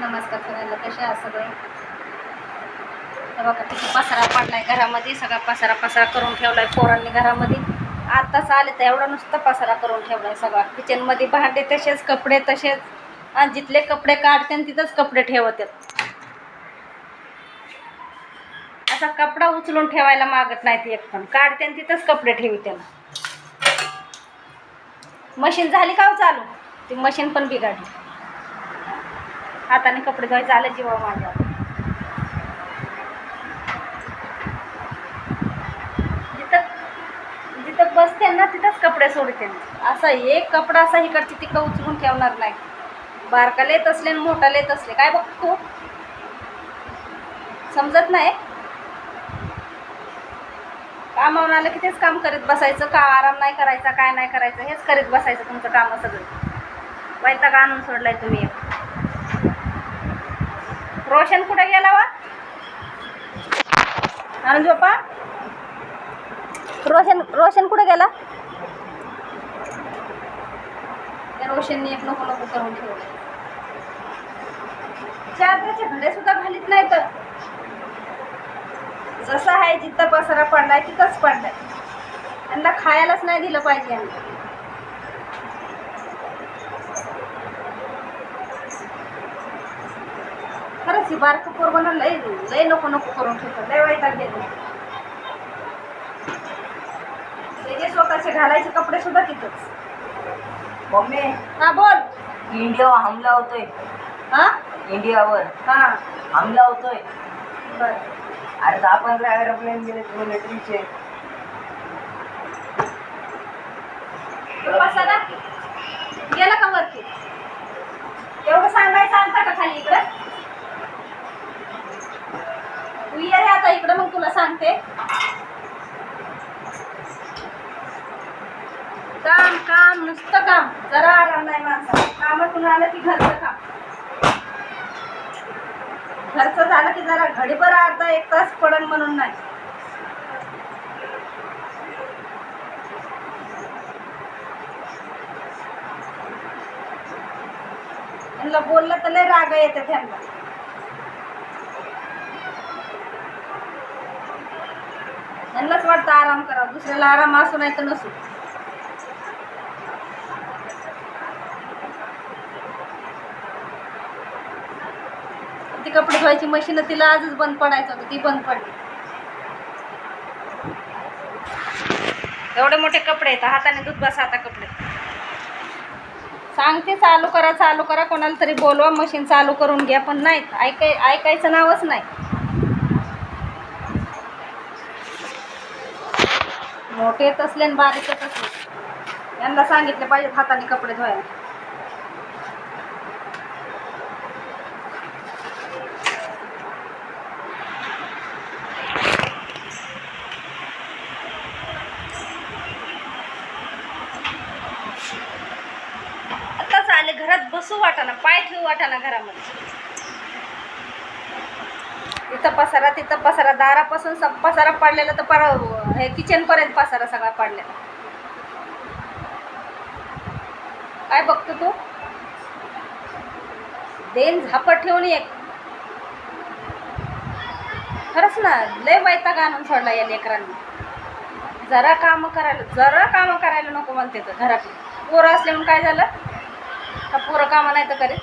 नमस्कार सगळ्यांना कसे आहात सगळे? तर बघा किती पसारा पडलाय घरामध्ये. सगळा पसारा पसारा करून ठेवलाय पोरांनी घरामध्ये. आत्ताच आले तर एवढा नुसता पसारा करून ठेवलाय सगळा. किचनमध्ये भांडे तसेच कपडे तसेच. आणि जिथले कपडे काढते आणि तिथंच कपडे ठेवत. असा कपडा उचलून ठेवायला मागत नाही ती एक पण. काढते आणि तिथंच कपडे ठेवते ना. मशीन झाली का हो चालू? ती मशीन पण बिघडली. हाताने कपडे धुवायचं आलं जीवा माझ्या जिथं जिथं बसते ना तिथंच कपडे सोडते असा एक कपडा असा इकडची तिकडं उचलून ठेवणार नाही. बारका लेत असले आणि मोठा लेत असले काय बघतो? समजत नाही. कामावून आलं की तेच काम करीत बसायचं. का आराम नाही करायचा काय नाही करायचं हेच करीत बसायचं तुमचं कामं सगळं. वैताग आणून सोडलाय तुम्ही. एक. रोशन कुठे गेला वा? आनंद बाप्पा रोशन रोशन कुठे गेला? रोशनने एक नको नको करून ठेवलं. चादराचे घडे सुद्धा घालीत नाही तर जसं आहे जिथं पसारा पडलाय तिथंच पडलाय. त्यांना खायलाच नाही दिलं पाहिजे खरंच ही बारकं पोरगं लय लय नको नको करून ठेवतं लय वाईट गेले त्याचे स्वतःचे घालायचे कपडे सुद्धा तिथंच. मम्मी हा बोल. इंडियावर हमला होतोय. हा? इंडियावर हा. हमला होतोय. बरं. अरे दहा पंधरा एरोप्लेन गेले मिलिटरीचे तो पसारा गेला का वरती एवढं सांगायचं आणता का खाली इकडं तू ये रे आता इकडं मग तुला सांगते काम काम नुसतं काम. जरा आराम नाही माणसा कामातून आलं की घरचं काम. घरचं झालं की जरा घडीभर अर्धा एक तास पडन म्हणून नाही. त्यांना बोललं तर लय राग येते त्यांना. त्यांनाच वाटतं आराम करा. दुसऱ्याला आराम असू नाही तर नसू. ती कपडे धुवायची मशीन तिला आजच बंद पडायचं होतं ती बंद पडली. एवढे मोठे कपडे आहेत हाताने दूध बसा आता कपडे. सांगते चालू करा चालू करा कोणाला तरी बोलवा मशीन चालू करून घ्या पण नाहीत ऐकाय ऐकायचं नावच नाही. मोठे येत असले आणि बारीक येत असले. यांना सांगितले पाहिजे हाताने कपडे धुवायला आताच आले घरात बसू वाटाना पाय ठेवू वाटाना घरामध्ये. इथं पसारा तिथं पसारा दारापासून सब पसारा पडलेला तर पर हे किचनपर्यंत पसारा सगळा पडलेला. काय बघतो तू? देन झापट ठेवून एक. खरंच ना लय वैताग आणून सोडला या लेकरांनी. जरा काम करायला जरा काम करायला नको म्हणते तर घरातली. पोरं असले म्हणून काय झालं? पोरं कामं नाही तर करे